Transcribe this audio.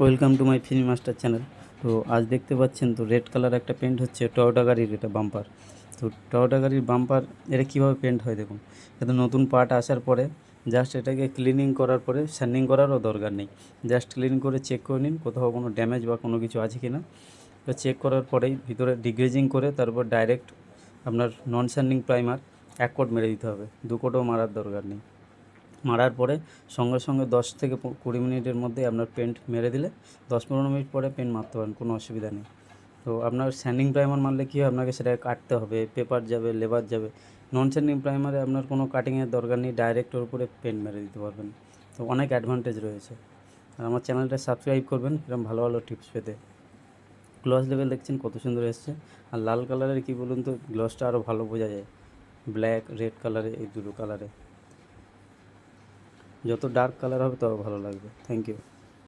Welcome to my film master channel তো আজ দেখতে পাচ্ছেন তো রেড কালার একটা পেন্ট হচ্ছে টয়োটা গাড়ির এটা বাম্পার তো টয়োটা গাড়ির বাম্পার এটা কীভাবে পেন্ট হয় দেখুন? এটা নতুন পার্ট আসার পরে জাস্ট এটাকে ক্লিনিং করার পরে শাইনিং করারও দরকার নেই। জাস্ট ক্লিন করে চেক করে নিন কোথাও কোনো ড্যামেজ বা কোনো কিছু আছে কি না তো চেক করার পরেই ভিতরে ডিগ্রেজিং করে তারপর ডাইরেক্ট আপনার নন শাইনিং প্রাইমার এক কোট মেরে দিতে হবে। দু কোটও মারার দরকার নেই। মারার পরে সঙ্গে সঙ্গে দশ থেকে কুড়ি মিনিটের মধ্যে আপনার পেন্ট মেরে দিলে, দশ পনেরো মিনিট পরে পেন্ট মারতে পারেন, কোনো অসুবিধা নেই। তো আপনার স্যান্ডিং প্রাইমার মারলে কী হয়? আপনাকে সেটা কাটতে হবে, পেপার যাবে, লেবার যাবে। নন স্যান্ডিং প্রাইমারে আপনার কোনো কাটিংয়ের দরকার নেই ডাইরেক্ট ওর উপরে পেন্ট মেরে দিতে পারবেন। তো অনেক অ্যাডভান্টেজ রয়েছে। আর আমার চ্যানেলটা সাবস্ক্রাইব করবেন, এরকম ভালো ভালো টিপস পেতে। গ্লস লেভেল দেখছেন, কত সুন্দর এসছে। আর লাল কালারের কী বলুন তো গ্লসটা আরও ভালো বোঝা যায়। ব্ল্যাক রেড কালারে এই দুটো কালারে যত ডার্ক কালার হবে তত ভালো লাগবে। Thank you